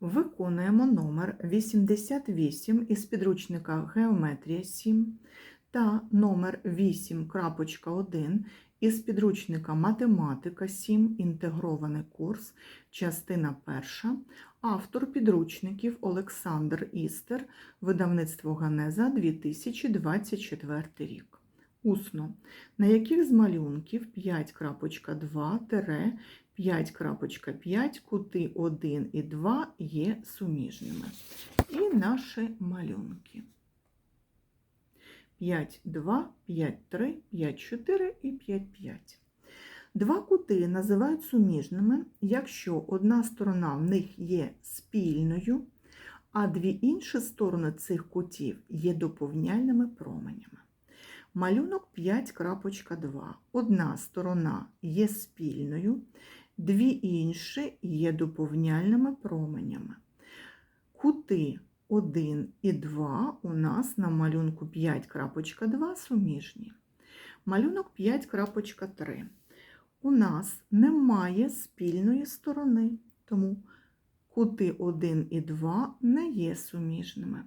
Виконуємо номер 88 із підручника Геометрія 7 та номер 8.1 із підручника Математика 7. Інтегрований курс, частина 1. Автор підручників Олександр Істер, видавництво Ганеза 2024 рік. Усно. На яких з малюнків 5.2 5.5 кути 1 і 2 є суміжними. І наші малюнки. 5, 2, 5, 3, 5, 4 і 5, 5. Два кути називають суміжними, якщо одна сторона в них є спільною, а дві інші сторони цих кутів є доповняльними променями. Малюнок 5.2. Одна сторона є спільною, дві інші є доповняльними променями. Кути 1 і 2 у нас на малюнку 5.2 суміжні. Малюнок 5.3. У нас немає спільної сторони, тому кути 1 і 2 не є суміжними.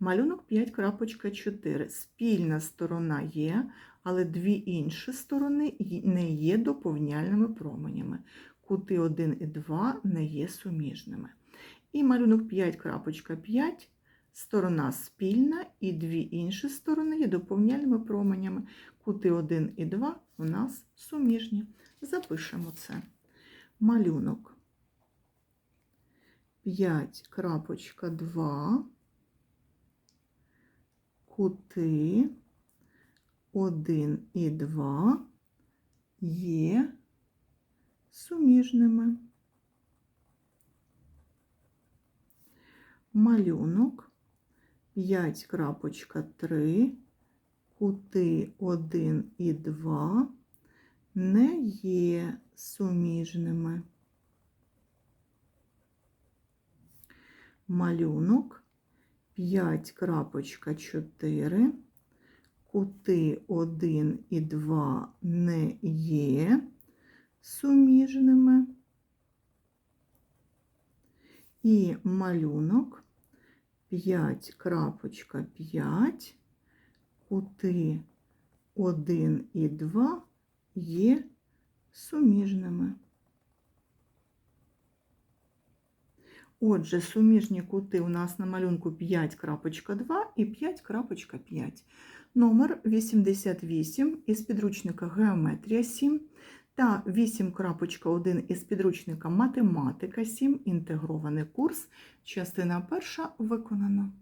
Малюнок 5.4. Спільна сторона є, але дві інші сторони не є доповняльними променями. Кути 1 і 2 не є суміжними. І малюнок 5.5. Сторона спільна і дві інші сторони є доповняльними променями. Кути 1 і 2 у нас суміжні. Запишемо це. Малюнок 5.2 кути 1 і 2 є суміжними. Малюнок 5.3 кути 1 і 2 не є суміжними. Малюнок 5.4 кути 1 і 2 не є суміжними. І малюнок 5.5 кути 1 і 2 є суміжними. Отже, суміжні кути у нас на малюнку 5.2 і 5.5. Номер 88 із підручника Геометрія 7 та 8.1 із підручника Математика 7. Інтегрований курс. Частина перша виконана.